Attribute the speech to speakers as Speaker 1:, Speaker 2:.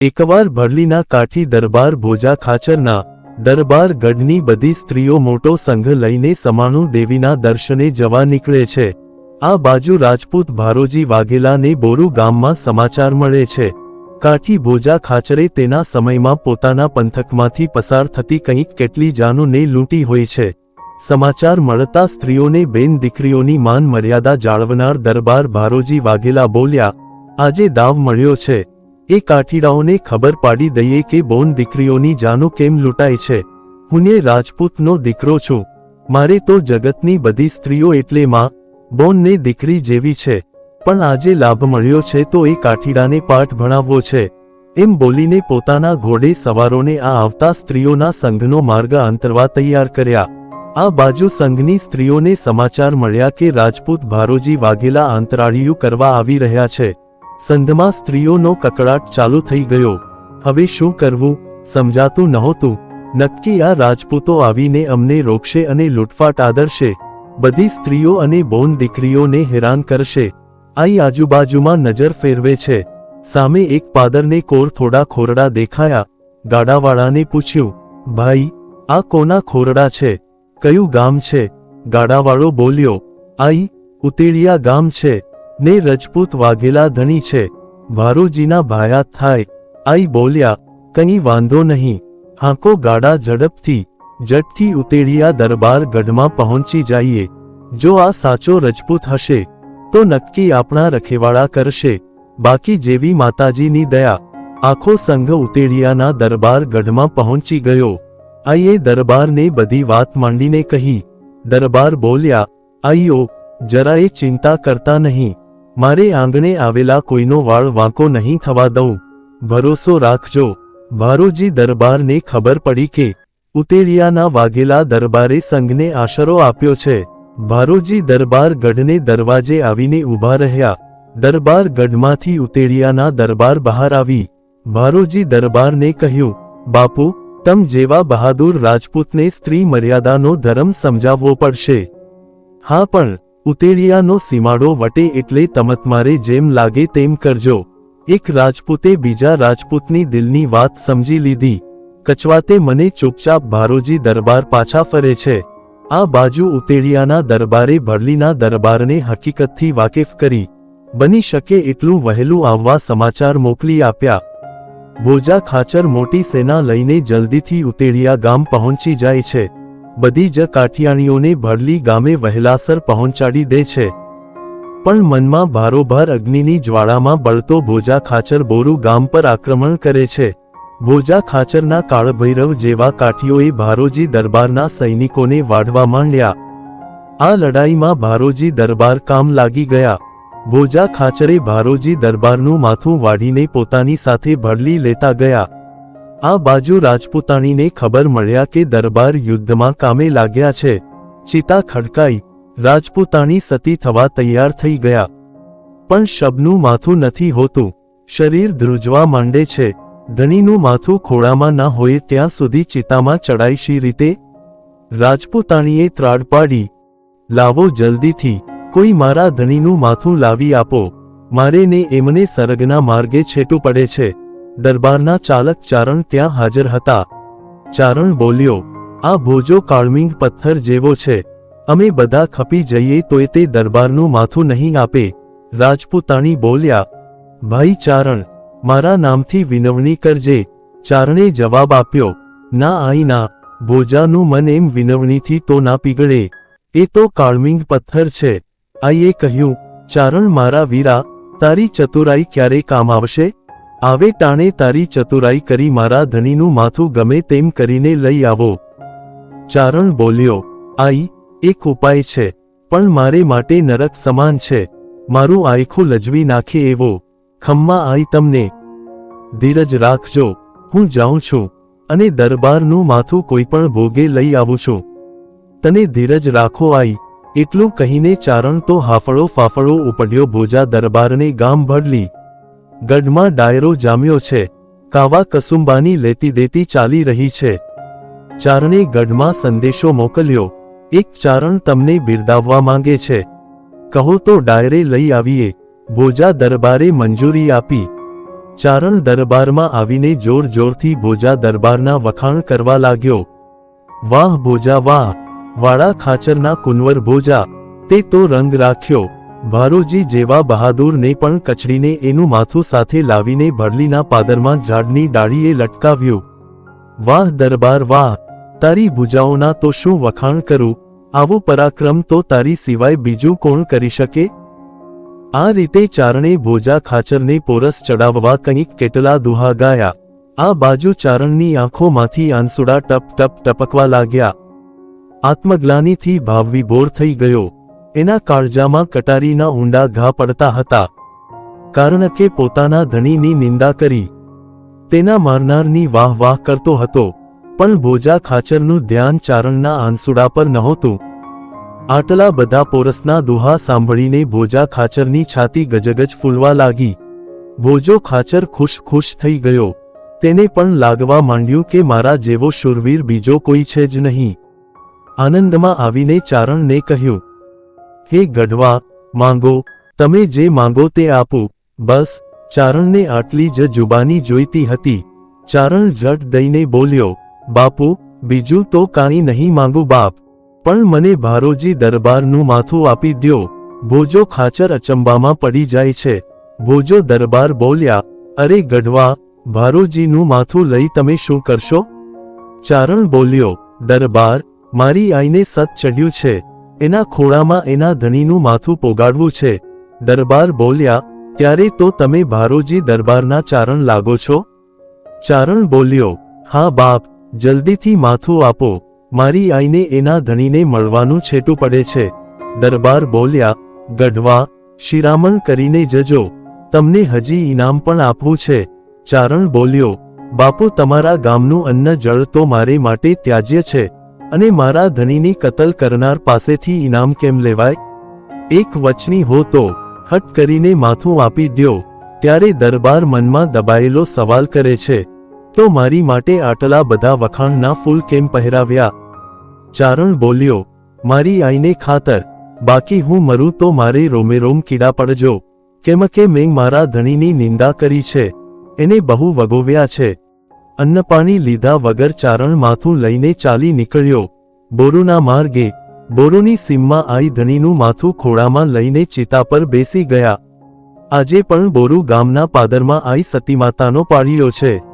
Speaker 1: એકવાર ભરલીના કાઠી દરબાર ભોજા ખાચરના દરબાર ગઢની બધી સ્ત્રીઓ મોટો સંઘ લઈને સમાણુ દેવીના દર્શને જવા નીકળે છે. આ બાજુ રાજપૂત ભારોજી વાઘેલાને બોરુ ગામમાં સમાચાર મળે છે. કાઠી ભોજા ખાચરે તેના સમયમાં પોતાના પંથકમાંથી પસાર થતી કંઈક કેટલી જાનોને લૂંટી હોય છે. સમાચાર મળતા સ્ત્રીઓને બેન દીકરીઓની માન મર્યાદા જાળવનાર દરબાર ભારોજી વાઘેલા બોલ્યા, આજે દાવ મળ્યો છે. એ કાઠીડાઓને ખબર પાડી દઈએ કે બોન દીકરીઓની જાનો કેમ લૂંટાય છે. હું એ રાજપૂતનો દીકરો છું. મારે તો જગતની બધી સ્ત્રીઓ એટલે માં, બોનને દીકરી જેવી છે. પણ આજે લાભ મળ્યો છે તો એ કાઠીડાને પાઠ ભણાવવો છે. એમ બોલીને પોતાના ઘોડે સવારોને આ આવતા સ્ત્રીઓના સંઘનો માર્ગ અંતરવા તૈયાર કર્યા. આ બાજુ સંઘની સ્ત્રીઓને સમાચાર મળ્યા કે રાજપૂત ભારોજી વાઘેલા અંતરાળિયું કરવા આવી રહ્યા છે. સંઘમાં સ્ત્રીઓનો કકડાટ ચાલુ થઈ ગયો. હવે શું કરવું? સમજાતું નહોતું. નક્કી આ રાજપૂતો આવીને અમને રોકશે અને લૂંટફાટ આદરશે. બધી સ્ત્રીઓ અને બોન દીકરીઓને હેરાન કરશે. આઈ આજુબાજુમાં નજર ફેરવે છે. સામે એક પાદરને કોર થોડા ખોરડા દેખાયા. ગાડાવાળાને પૂછ્યું, ભાઈ, આ કોના ખોરડા છે? કયું ગામ છે? ગાડાવાળો બોલ્યો, આઈ ઉતેડિયા ગામ છે. ને રજપૂત વાઘેલા ધણી છે. ભારોજીના ભાયા થાય. આઈ બોલ્યા, કંઈ વાંધો નહીં. હાંકો ગાડા ઝડપથી જટથી ઉતેડિયા દરબાર ગઢમાં પહોંચી જઈએ. જો આ સાચો રજપૂત હશે, તો નક્કી આપણા રખેવાળા કરશે. બાકી જેવી માતાજીની દયા, આખો સંઘ ઉતેડિયાના દરબાર ગઢમાં પહોંચી ગયો. આઈએ દરબારને બધી વાત માંડીને કહી. દરબાર બોલ્યા, આઈઓ જરાએ ચિંતા કરતા નહીં. મારે આંગણે આવેલા કોઈનો વાળ વાંકો નહીં થવા દઉં. ભરોસો રાખજો. ભારોજી દરબારને ખબર પડી કે ઉતેડિયાના વાઘેલા દરબારે સંઘને આશરો આપ્યો છે. ભારોજી દરબાર ગઢને દરવાજે આવીને ઊભા રહ્યા. દરબાર ગઢમાંથી ઉતેડિયાના દરબાર બહાર આવી. ભારોજી દરબારને કહ્યું, બાપુ, તમ જેવા બહાદુર રાજપૂતને સ્ત્રી મર્યાદાનો ધર્મ સમજાવવો પડશે. હા, પણ ઉતેડિયાનો સીમાડો વટે એટલે તમતમારે જેમ લાગે તેમ કરજો. એક રાજપૂતે બીજા રાજપૂતની દિલની વાત સમજી લીધી. કચવાતે મને ચૂપચાપ ભારોજી દરબાર પાછા ફરે છે. આ બાજુ ઉતેડિયાના દરબારે ભરલીના દરબારને હકીકતથી વાકેફ કરી. બની શકે એટલું વહેલું આવવા સમાચાર મોકલી આપ્યા. ભોજા ખાચર મોટી સેના લઈને જલ્દીથી ઉતેડિયા ગામ પહોંચી જાય છે. બધી જ કાઠિયાણીઓને ભરલી ગામે વહેલાસર પહોંચાડી દે છે. પણ મનમાં ભારોભાર અગ્નિની જ્વાળામાં બળતો ભોજા ખાચર બોરુ ગામ પર આક્રમણ કરે છે. ભોજા ખાચરના કાળભૈરવ જેવા કાઠીઓએ ભારોજી દરબારના સૈનિકોને વાઢવા માંડ્યા. આ લડાઈમાં ભારોજી દરબાર કામ લાગી ગયા. ભોજા ખાચરે ભારોજી દરબારનું માથું વાઢીને પોતાની સાથે ભરલી લેતા ગયા. આ બાજુ રાજપૂતાણીને ખબર મળ્યા કે દરબાર યુદ્ધમાં કામે લાગ્યા છે. ચિતા ખડકાઈ. રાજપૂતાણી સતી થવા તૈયાર થઈ ગયા. પણ શબનું માથું નથી હોતું. શરીર ધ્રુજવા માંડે છે. ધણીનું માથું ખોળામાં ના હોય ત્યાં સુધી ચિતામાં ચડાઈશી રીતે? રાજપૂતાણીએ ત્રાડ પાડી. લાવો જલ્દીથી. કોઈ મારા ધણીનું માથું લાવી આપો. મારે ને એમને સરગના માર્ગે છેટું પડે છે. દરબારના ચાલક ચારણ ત્યાં હાજર હતા. ચારણ બોલ્યો, આ ભોજો કાળમીંગ પથ્થર જેવો છે. અમે બધા ખપી જઈએ તોય તે દરબારનું માથું નહીં આપે. રાજપૂતાણી બોલ્યા, ભાઈ ચારણ, મારા નામથી વિનવણી કરજે. ચારણે જવાબ આપ્યો, ના આઈ ના, ભોજાનું મન એમ વિનવણીથી તો ના પીગળે. એ તો કાળમીંગ પથ્થર છે. આઈએ કહ્યું, ચારણ મારા વીરા, તારી ચતુરાઈ ક્યારે કામ આવશે? આવે ટાણે તારી ચતુરાઈ કરી મારા ધણીનું માથું ગમે તેમ કરીને લઈ આવો. ચારણ બોલ્યો, આઈ, એક ઉપાય છે, પણ મારે માટે નરક સમાન છે. મારું આયખું લજવી નાખે એવો. ખમ્મા આઈ તમને. ધીરજ રાખજો, હું જાઉં છું, અને દરબારનું માથું કોઈ પણ ભોગે લઈ આવું છું. તને ધીરજ રાખો આઈ. એટલું કહીને ચારણ તો હાફળો ફાફળો ઉપડ્યો ભોજા દરબારને ગામ ભડલી ગઢમાં ડાયરો જામ્યો છે. કાવા કસુંબાની લેતી દેતી ચાલી રહી છે. ચારણે ગઢમાં સંદેશો મોકલ્યો. એક ચારણ તમને બિરદાવવા માંગે છે. કહો તો ડાયરે લઈ આવીએ. ભોજા દરબારે મંજૂરી આપી. ચારણ દરબારમાં આવીને જોર જોરથી ભોજા દરબારના વખાણ કરવા લાગ્યો. વાહ ભોજા વાહ. વાળા ખાચરના કુંવર ભોજા. તે તો રંગ રાખ્યો. ભારોજી જેવા બહાદુરને પણ કચડીને એનું માથું સાથે લાવીને ભરલીના પાદરમાં ઝાડની ડાળીએ લટકાવ્યું. વાહ દરબાર, વાહ! તારી ભુજાઓના તો શું વખાણ કરું? આવો પરાક્રમ તો તારી સિવાય બીજું કોણ કરી શકે? આ રીતે ચારણે ભોજા ખાચરને પોરસ ચડાવવા કંઈક કેટલા દુહા ગાયા. આ બાજુ ચારણની આંખોમાંથી આંસુડા ટપ ટપ ટપકવા લાગ્યા. આત્મગ્લાનીથી ભાવવિભોર થઈ ગયો. એના કાળજામાં કટારીના ઊંડા ઘા પડતા હતા. કારણ કે પોતાના ધણીની નિંદા કરી. તેના મારનારની વાહ વાહ કરતો હતો, પણ ભોજા ખાચરનું ધ્યાન ચારણના આંસુડા પર નહોતું. આટલા બધા પોરસના દુહા સાંભળીને ભોજા ખાચરની છાતી ગજગજ ફૂલવા લાગી. ભોજો ખાચર ખુશ ખુશ થઈ ગયો. તેને પણ લાગવા માંડ્યું કે મારા જેવો શુરવીર બીજો કોઈ છે જ નહીં. આનંદમાં આવીને ચારણને કહ્યું હે ગઢવા, માંગો, તમે જે માંગો તે આપું. બસ, ચારણને આટલી જ જુબાની જોઈતી હતી. ચારણ જટ દઈને બોલ્યો, બાપુ, બીજું તો કાંઈ નહીં માંગુ બાપ. પણ મને ભારોજી દરબારનું માથું આપી દ્યો. ભોજો ખાચર અચંબામાં પડી જાય છે. ભોજો દરબાર બોલ્યા, અરે ગઢવા, ભારોજીનું માથું લઈ તમે શું કરશો? ચારણ બોલ્યો, દરબાર, મારી આઈને સત ચડ્યું છે. એના ખોળામાં એના ધણીનું માથું પોગાડવું છે. દરબાર બોલ્યા, ત્યારે તો તમે ભારોજી દરબારના ચારણ લાગો છો? ચારણ બોલ્યો, હા બાપ, જલ્દીથી માથું આપો. મારી આઈને એના ધણીને મળવાનું છેટું પડે છે. દરબાર બોલ્યા, ગઢવા, શિરામણ કરીને જજો. તમને હજી ઇનામ પણ આપવું છે. ચારણ બોલ્યો, બાપુ, તમારા ગામનું અન્ન જળ તો મારે માટે ત્યાજ્ય છે. અને મારા ધણીની કતલ કરનાર પાસેથી ઇનામ કેમ લેવાય? એક વચની હો તો, હટ કરીને માથું આપી દ્યો, ત્યારે દરબાર મનમાં દબાયેલો સવાલ કરે છે, તો મારી માટે આટલા બધા વખાણના ફૂલ કેમ પહેરાવ્યા? ચારણ બોલ્યો, મારી આઈને ખાતર, બાકી હું મરું તો મારે રોમે રોમ કીડા પડજો. કેમ કે મેં મારા ધણીની નિંદા કરી છે, એને બહુ વગોવ્યા છે. અન્નપાણી લીધા વગર ચારણ માથું લઈને ચાલી નીકળ્યો. બોરુના માર્ગે, બોરુની સીમમાં આઈ ધણીનું માથું ખોળામાં લઈને ચિતા પર બેસી ગયા. આજે પણ બોરુ ગામના પાદરમાં આઈ સતીમાતાનો પાળ્યો છે.